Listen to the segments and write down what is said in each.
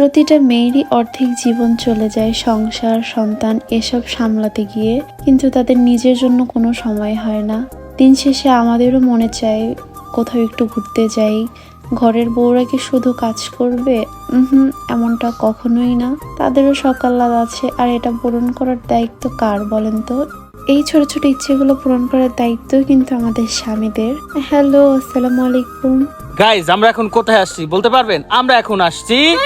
প্রতিটা মেয়েরই অর্ধেক জীবন চলে যায় সংসার সন্তান এসব সামলাতে গিয়ে। কিন্তু তাদের নিজের জন্য কোনো সময় হয় না। দিন শেষে আমাদেরও মনে চায় কোথাও একটু ঘুরতে যাই। ঘরের বউরা কি শুধু কাজ করবে? হুম এমনটা কখনোই না। তাদেরও সকাল্লাদ আছে আর এটা পূরণ করার দায়িত্ব কার বলেন তো? এই ছোট ছোট ইচ্ছেগুলো পূরণ করার দায়িত্ব কিন্তু আমাদের স্বামীদের। হ্যালো আসসালামু আলাইকুম। গাইজ আমরা এখন কোথায় আসছি? বলতে পারবেন? আমরা এখন আসছি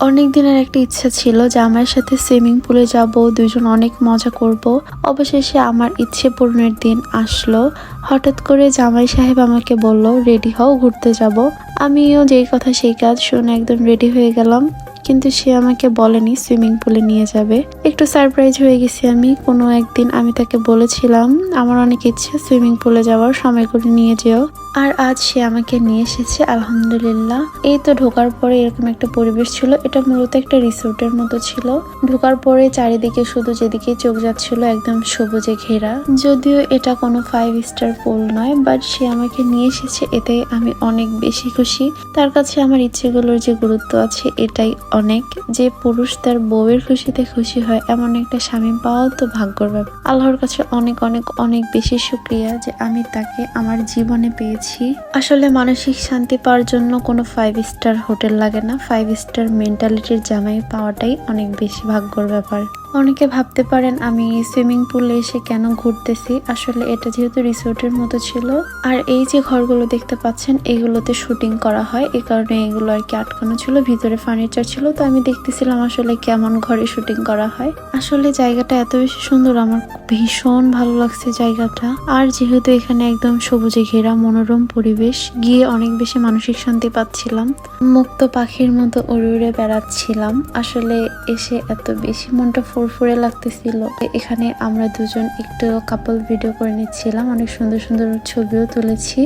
অনেক দিনের একটা ইচ্ছা ছিল যে আমার সাথে সুইমিং পুলে যাব, দুজন অনেক মজা করব। অবশেষে আমার ইচ্ছে পূরণের দিন আসলো। হঠাৎ করে জামাই সাহেব আমাকে বলল, রেডি হও, ঘুরতে যাব। আমিও যেই কথা, সেই কাজ শুনে একদম রেডি হয়ে গেলাম। কিন্তু সে আমাকে বলেনি, সুইমিং পুলে নিয়ে যাবে। একটু সারপ্রাইজ হয়ে গেছি আমি। কোনো একদিন আমি তাকে বলেছিলাম, আমার অনেক ইচ্ছে সুইমিং পুলে যাওয়ার সময় করে নিয়ে যেও। আর আজ সে আমাকে নিয়ে এসেছে, আলহামদুলিল্লাহ। এই তো ঢোকার পরে এরকম একটা পরিবেশ ছিল। এটা মূলত একটা রিসোর্টের মতো ছিল। ঢোকার পরে চারিদিকে শুধু যেদিকে চোখ যাচ্ছিল, একদম সবুজে ঘেরা। যদিও এটা কোনো ফাইভ স্টার পুল নয় বাট সে আমাকে নিয়ে এসেছে, এতে আমি অনেক বেশি খুশি। তার কাছে আমার ইচ্ছেগুলোর যে গুরুত্ব আছে, এটাই অনেক যে পুরুষ তার বউয়ের খুশিতে খুশি হয়, এমন একটা স্বামী পাওয়া তো ভাগ্যর ব্যাপার। আল্লাহর কাছে অনেক অনেক অনেক বেশি সুক্রিয়া যে আমি তাকে আমার জীবনে পেয়েছি। আসলে মানসিক শান্তি পাওয়ার জন্য কোনো ফাইভ স্টার হোটেল লাগে না। ফাইভ স্টার মেন্টালিটির জামাই পাওয়াটাই অনেক বেশি ভাগ্যর ব্যাপার। অনেকে ভাবতে পারেন আমি সুইমিং পুলে এসে কেন ঘুরতেছি। আসলে এটা যেহেতু রিসোর্টের মতো ছিল। আর এই যে ঘরগুলো দেখতে পাচ্ছেন, এগুলোতে শুটিং করা হয়। এই কারণে এগুলো আর কি আটকানো ছিল, ভিতরে ফার্নিচার ছিল। তো আমি দেখতেছিলাম আসলে কেমন ঘরে শুটিং করা হয়। আসলে জায়গাটা এত বেশি সুন্দর, আমার ভীষণ ভালো লাগছে জায়গাটা। আর যেহেতু এখানে একদম সবুজে ঘেরা, মনোরম পরিবেশ, গিয়ে অনেক বেশি মানসিক শান্তি পাচ্ছিলাম। মুক্ত পাখির মতো উড়ে উড়ে বেড়াচ্ছিলাম। আসলে এসে এত বেশি মনটা ফুরফুরে লাগতেছিল। এখানে আমরা দুজন একটু কাপল ভিডিও করে নিচ্ছিলাম। অনেক সুন্দর সুন্দর ছবিও তুলেছি।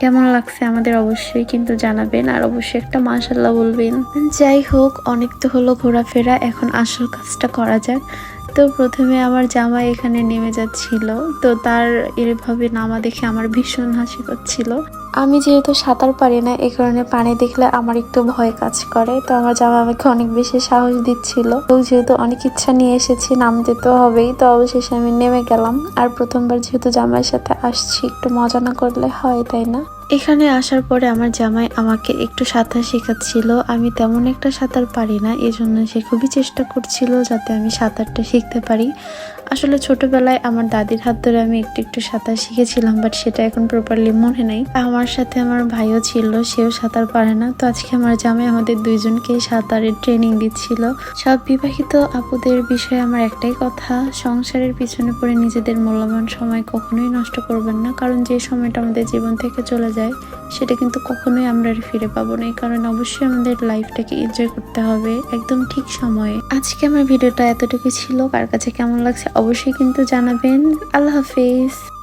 কেমন লাগছে আমাদের অবশ্যই কিন্তু জানাবেন। আর অবশ্যই একটা মাশাল্লাহ বলবেন। যাই হোক, অনেক তো হলো ঘোরাফেরা। এখন আসল কাজটা করা যাক। তো প্রথমে আমার জামা এখানে নেমে যাচ্ছিল। তো তার এভাবে নামা দেখে আমার ভীষণ হাসি পাচ্ছিল। আমি যেহেতু সাঁতার পারি না এই কারণে পানি দেখলে আমার একটু ভয় কাজ করে। তো আমার জামা আমাকে অনেক বেশি সাহস দিচ্ছিল। তো যেহেতু অনেক ইচ্ছা নিয়ে এসেছি, নামতে তো হবেই। তো অবশেষে আমি নেমে গেলাম। আর প্রথমবার যেহেতু জামাইয়ের সাথে আসছি, একটু মজা না করলে হয়, তাই না? এখানে আসার পরে আমার জামাই আমাকে একটু সাঁতার শেখাচ্ছিল। আমি তেমন একটা সাঁতার পারি না, এজন্য সে খুবই চেষ্টা করছিল যাতে আমি সাঁতারটা শিখতে পারি। আসলে ছোটবেলায় আমার দাদির হাত ধরে আমি একটু একটু সাঁতার শিখেছিলাম বাট সেটা এখন প্রপারলি মনে নাই। আমার সাথে আমার ভাইও ছিল, সেও সাঁতার পারে না। তো আজকে আমার জামাই আমাদের দুইজনকে সাঁতারের ট্রেনিং দিচ্ছিল। সব বিবাহিত আপুদের বিষয়ে আমার একটাই কথা, সংসারের পিছনে পড়ে নিজেদের মূল্যবান সময় কখনোই নষ্ট করবেন না, কারণ যে সময়টা আমাদের জীবন থেকে চলে যায়, সেটা কিন্তু কখনোই আমরা আর ফিরে পাবো না। এই কারণে অবশ্যই আমাদের লাইফটাকে এনজয় করতে হবে একদম ঠিক সময়ে। আজকে আমার ভিডিওটা এতটুকু ছিল। কার কাছে কেমন লাগছে অবশ্যই কিন্তু জানাবেন। আল্লাহ হাফিজ।